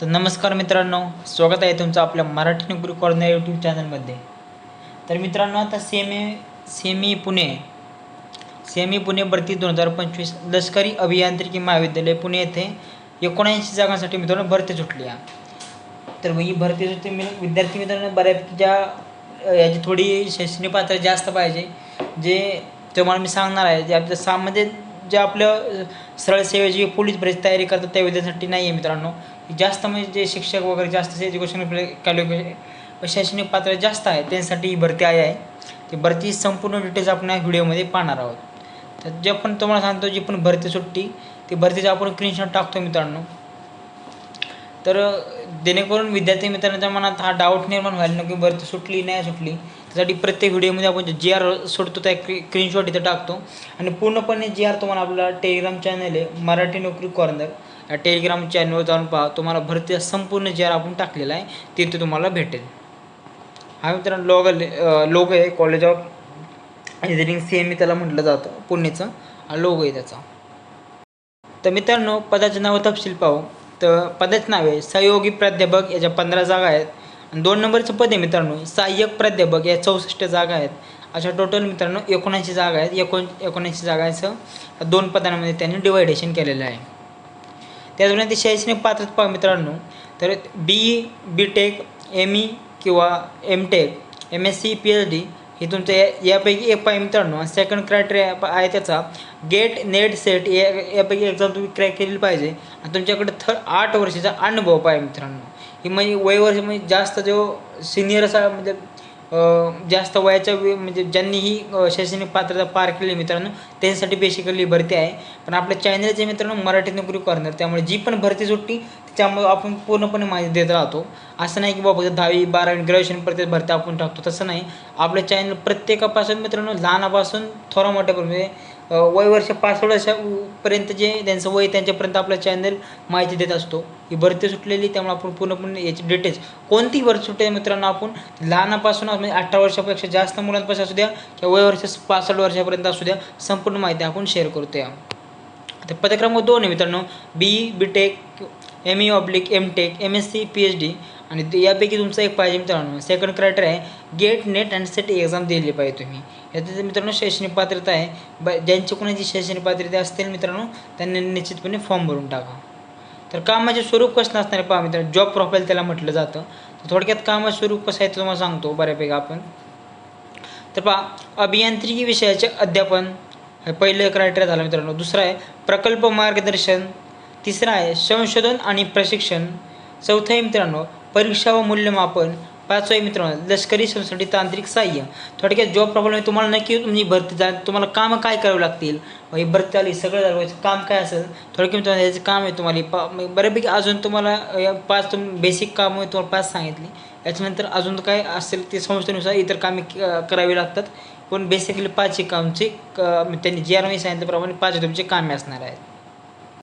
तर नमस्कार मित्रांनो स्वागत आहे तुमचं आपल्या मराठी नोकरी कॉर्नर यूट्यूब चॅनलमध्ये तर मित्रांनो आता CMET CMET Pune CMET Pune भरती दोन हजार पंचवीस लष्करी अभियांत्रिकी महाविद्यालय पुणे येथे एकोणऐंशी जागांसाठी मित्रांनो भरती सुटली आहे. तर ही भरती सुटली मी विद्यार्थी मित्रांनो बऱ्यापैकी ज्या याची थोडी शैक्षणिक पात्र जास्त पाहिजे. जे तुम्हाला मी सांगणार आहे जे आपल्या सामध्ये जे आपलं सरळसेवेची सरळ सेवेची पोलीस भरती तयारी करतात त्या विद्यार्थ्यांसाठी नाही आहे मित्रांनो. जास्त म्हणजे जे शिक्षक वगैरे जास्त एज्युकेशन क्वालिफिकेशन शैक्षणिक पात्र जास्त आहे त्यांसाठी ही भरती आहे आहे. ती भरती संपूर्ण डिटेल्स आपण या व्हिडिओमध्ये पाहणार आहोत. तर जे पण तुम्हाला सांगतो जी पण भरती सुट्टी ती भरतीचा आपण स्क्रीनशॉट टाकतो मित्रांनो. तर जेणेकरून विद्यार्थी मित्रांच्या मनात हा डाऊट निर्माण व्हायला नको की भरती सुटली नाही सुटली. त्यासाठी प्रत्येक व्हिडिओमध्ये आपण जी आर सोडतो त्या स्क्रीनशॉट इथं टाकतो. आणि पूर्णपणे जी आर तुम्हाला आपला टेलिग्राम चॅनल आहे मराठी नोकरी कॉर्नर या टेलिग्राम चॅनलवर जाऊन पहा तुम्हाला भरतीचा संपूर्ण जी आर आपण टाकलेला आहे तिथे तुम्हाला भेटेल. हा मित्रांनो लोग लोग आहे college of engineering C M त्याला म्हटलं जातं पुणेचं हा लोगो आहे त्याचा. तर मित्रांनो पदाचे नाव तपशील पाहू. तर पदाचे नाव आहे सहयोगी प्राध्यापक याच्या पंधरा जागा आहेत. आणि दोन नंबरचं पद आहे मित्रांनो सहाय्यक प्राध्यापक या चौसष्ट जागा आहेत. अशा टोटल मित्रांनो एकोणऐंशी जागा आहेत. एकोण एकोणऐंशी जागांचं दोन पदांमध्ये त्यांनी डिवायडेशन केलेलं आहे. त्याचप्रमाणे ते शैक्षणिक पात्रता पहा मित्रांनो तर B B tech M E किंवा M tech M S C P H D हे तुमचं या यापैकी एक पाय मित्रांनो सेकंड क्रायटेरिया आहे त्याचा. गेट नेट सेट या यापैकी एक्झाम तुम्ही क्रॅक केली पाहिजे. आणि तुमच्याकडे थर आठ वर्षाचा अनुभव पाहिजे मित्रांनो. ही म्हणजे वयवर्ष म्हणजे जास्त जो सिनियर असा म्हणजे जास्त वयाच्या वे- म्हणजे ज्यांनी ही शैक्षणिक पात्रता पार केली मित्रांनो त्यांच्यासाठी बेसिकली भरती आहे. पण आपल्या चॅनलचे मित्रांनो मराठी नोकरी करणार. त्यामुळे जी पण भरती सुट्टी त्यामुळे आपण पूर्णपणे माहिती देत राहतो. असं नाही की बाबा दहावी बारावी ग्रॅज्युएशन प्रत्येक भरती आपण टाकतो. तसं नाही. आपलं चॅनल प्रत्येकापासून मित्रांनो लहानापासून थोडा मोठ्यापर्यंत वय वर्ष पाच वर्षापर्यंत जे त्यांचं वय त्यांच्यापर्यंत आपलं चॅनल माहिती देत असतो. ही भरती सुटलेली त्यामुळे आपण पूर्णपणे याची डिटेल्स कोणतीही भरती सुटते मित्रांनो आपण लहानापासून म्हणजे अठरा वर्षापेक्षा जास्त मुलांपासून असू द्या किंवा वय वर्ष पासष्ट वर्षापर्यंत असू द्या संपूर्ण माहिती आपण शेअर करतो या तर पद दोन आहे मित्रांनो B B tech M E oblique M tech M S C P H D आणि ते यापैकी तुमचं एक पाहिजे मित्रांनो. सेकंड क्रायटेरिया आहे GATE NET and SET exam दिली पाहिजे तुम्ही. याचं मित्रांनो शैक्षणिक पात्रता आहे. ब ज्यांची कोणाची शैक्षणिक पात्रता असतील मित्रांनो त्यांनी निश्चितपणे फॉर्म भरून टाका. तर कामाचे स्वरूप कसं असणार आहे पहा मित्रांनो जॉब प्रोफाईल त्याला म्हटलं जातं. तर थोडक्यात कामाचं स्वरूप कसं आहे ते तुम्हाला सांगतो बऱ्यापैकी आपण. तर पहा अभियांत्रिकी विषयाचे अध्यापन हे पहिलं क्रायटेरिया झालं मित्रांनो. दुसरं आहे प्रकल्प मार्गदर्शन. तिसरं आहे संशोधन आणि प्रशिक्षण. चौथं आहे मित्रांनो परीक्षा व मूल्यमापन. पाचवं आहे मित्रांनो लष्करी संस्थेसाठी तांत्रिक सहाय्य. थोडक्यात जॉब प्रॉब्लेम तुम्हाला नक्की तुम्ही भरती जा तुम्हाला कामं काय करावी लागतील? मग भरती आली सगळं झालं काम काय असेल? थोडक्यात मित्रांनो याचं काम आहे तुम्हाला पा बऱ्यापैकी अजून तुम्हाला पाच तुम बेसिक कामं तुम्हाला पाच सांगितली. याच्यानंतर अजून काय असेल ते संस्थेनुसार इतर कामे क- करावी लागतात. पण बेसिकली पाचही कामचे क- त्यांनी जे आर मी सांगितल्याप्रमाणे पाच तुमचे कामे असणार आहेत.